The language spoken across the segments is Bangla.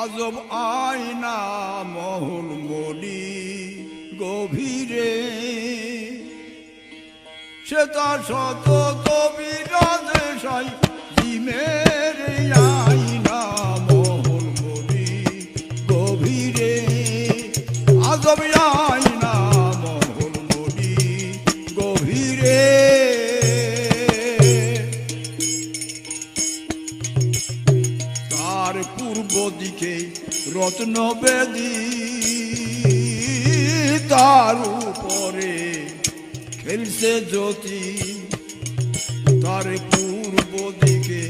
আজব আয়না মহল মলি গভীরে। সে তার শত কবিরাজ সাই জিমের আইনা দিকে রত্ন বেদি তার উপরে খেলছে জ্যোতি। তার পূর্ব দিকে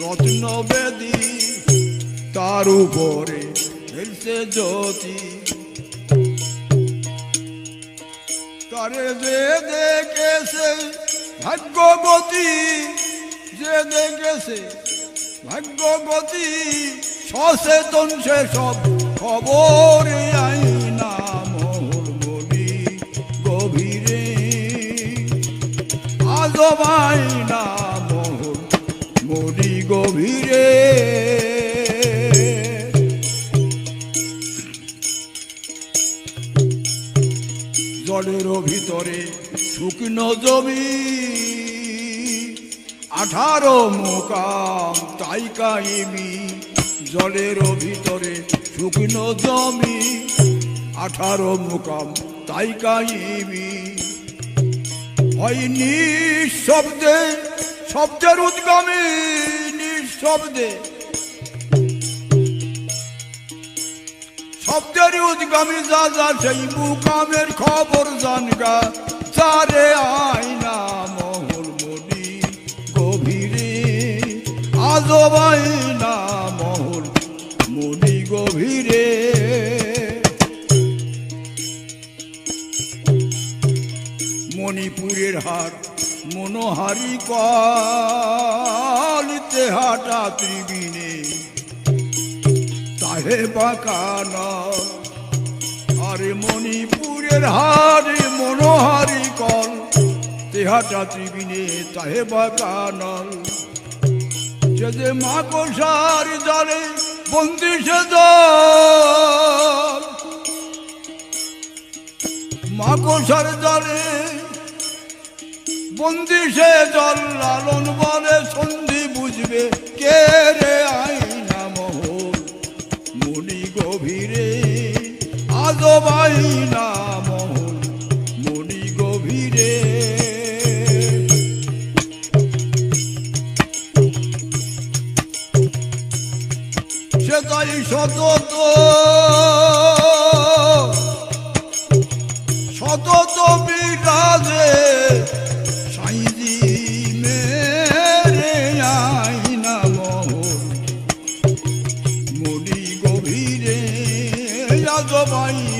রত্ন বেদি তার উপরে খেলছে জ্যোতি। তারে যে দেখেছে ভাগ্যবতী, যে দেখেছে ভাগ্যবতী, সচেতন সে সব খবর আইনা মোহর বলি গভীরে। আজবাই না মোহর মরি গভীরে। জলেরও ভিতরে শুকনো জমি আঠারো মোকাম তাই কাহিমি জলেরও ভিতরে শুকনো জমি। আঠারো মোকাম তাই কাহিমি হয় নিঃশব্দে শব্দের উদ্গামী নিঃশব্দে। শব্দের উদ্গামী যা যা সেই মুকামের খবর জানগা। যারে আয়না আজব আয়না মহল, মনি গভীরে। মণিপুরের হাট মনোহারি কলিতে হাটা ত্রিবিনে। তাহে বাঁকানা আরে মণিপুরের হারে মনোহারি কল তেহাটা ত্রিবিনে, তাহে বাঁকানল সে যে মা মাকসার জালে বন্দি সে জল মাকসার জালে বন্দি সে জল লালন বলে সন্ধি বুঝবে কে রে আইনা মহল। মনি গভীরে আজব আইনা সতত সতত বিরাজে সাইজি মেরে আইনা মহল মনি গভীরে মনি